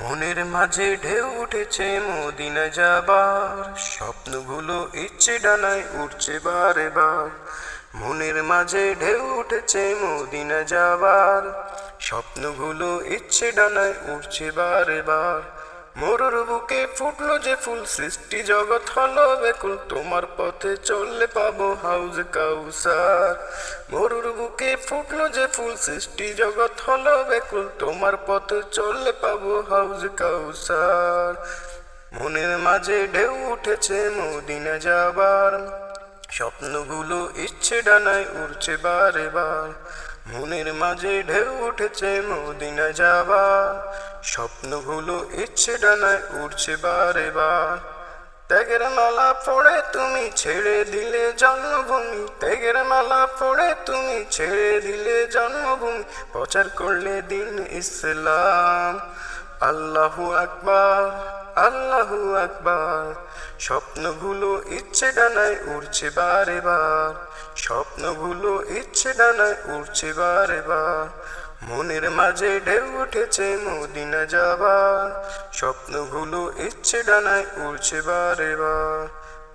মনের মাঝে ঢেউ উঠেছে মদিনা যাবার। স্বপ্নগুলো ইচ্ছে ডানায় উঠছে বারে বার মনের মাঝে ঢেউ উঠেছে মদিনা যাবার। স্বপ্নগুলো ইচ্ছে ডানায় উঠছে বারে বার মরুর বুকে ফুটলো যে ফুল, সৃষ্টি জগৎ হলো বেকুল তোমার পথে চললে পাবো হাউজ কাউসার। মরুর বুকে ফুটলো যে ফুল, সৃষ্টি জগৎ হলো বেকুল তোমার পথে চললে পাবো হাউজ কাউসার। মনের মাঝে ঢেউ উঠেছে মদিনা যাবার। স্বপ্নগুলো ইচ্ছে ডানায় উড়ছে বারে বার। মনের মাঝে ঢেউ উঠেছে মদিনা যাবার স্বপ্নগুলো ইচ্ছে ডানায় উড়ছে বারে বার ত্যাগের মালা পড়ে তুমি ছেড়ে দিলে জন্মভূমি। ত্যাগের মালা পড়ে তুমি ছেড়ে দিলে জন্মভূমি। প্রচার করলে দিন ইসলাম। আল্লাহু আকবার। আল্লাহু আকবার। স্বপ্নগুলো ইচ্ছে ডানায় উড়ছে বারে বার স্বপ্নগুলো ইচ্ছে ডানায় উড়ছে বারে বার মনের মাঝে ঢেউ উঠেছে মদিনা যাবার। স্বপ্নগুলো ইচ্ছে ডানায় উড়ছে বারে বার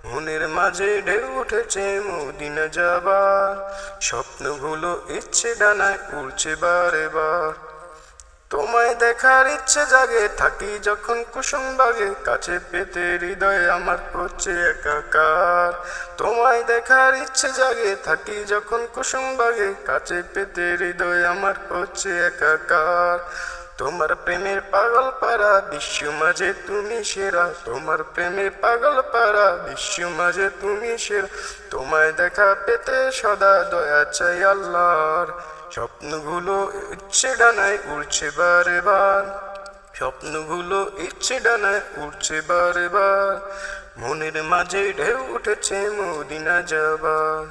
মনের মাঝে ঢেউ উঠেছে মদিনা যাবার। স্বপ্নগুলো ইচ্ছে ডানায় উড়ছে বারে বার তোমায় দেখার ইচ্ছে জাগে, থাকি যখন কুসুম বাগে, কাছে পেতে হৃদয় আমার করছে একাকার। তোমায় দেখার ইচ্ছে জাগে, থাকি যখন কুসুম বাগে, কাছে পেতে হৃদয় আমার করছে একাকার। তোমার প্রেমের পাগল পারা বিশ্ব মাঝে তুমি সেরা। তোমার প্রেমে পাগল পারা বিশ্ব মাঝে তুমি সেরা। তোমায় দেখা পেতে সদা দয়া চাই আল্লাহর। স্বপ্নগুলো ইচ্ছে ডানায় উড়ছে বারে বার স্বপ্নগুলো ইচ্ছে ডানায় উড়ছে বারে বার মনের মাঝে ঢেউ উঠেছে মদিনা যাবার।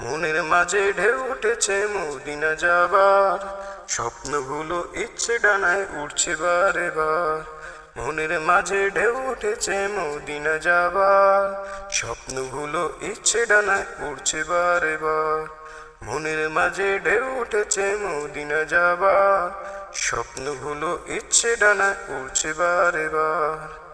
মনের মাঝে ঢেউ উঠেছে মদিনা যাবার। স্বপ্নগুলো ইচ্ছে ডানায় উড়ছে বারে বার মনের মাঝে ঢেউ উঠেছে মদিনা যাবার। স্বপ্নগুলো ইচ্ছে ডানায় উড়ছে বারে বার মনের মাঝে ঢেউ উঠেছে মদিনা যাবার। স্বপ্নগুলো ইচ্ছে ডানা উড়ছে বারে বার।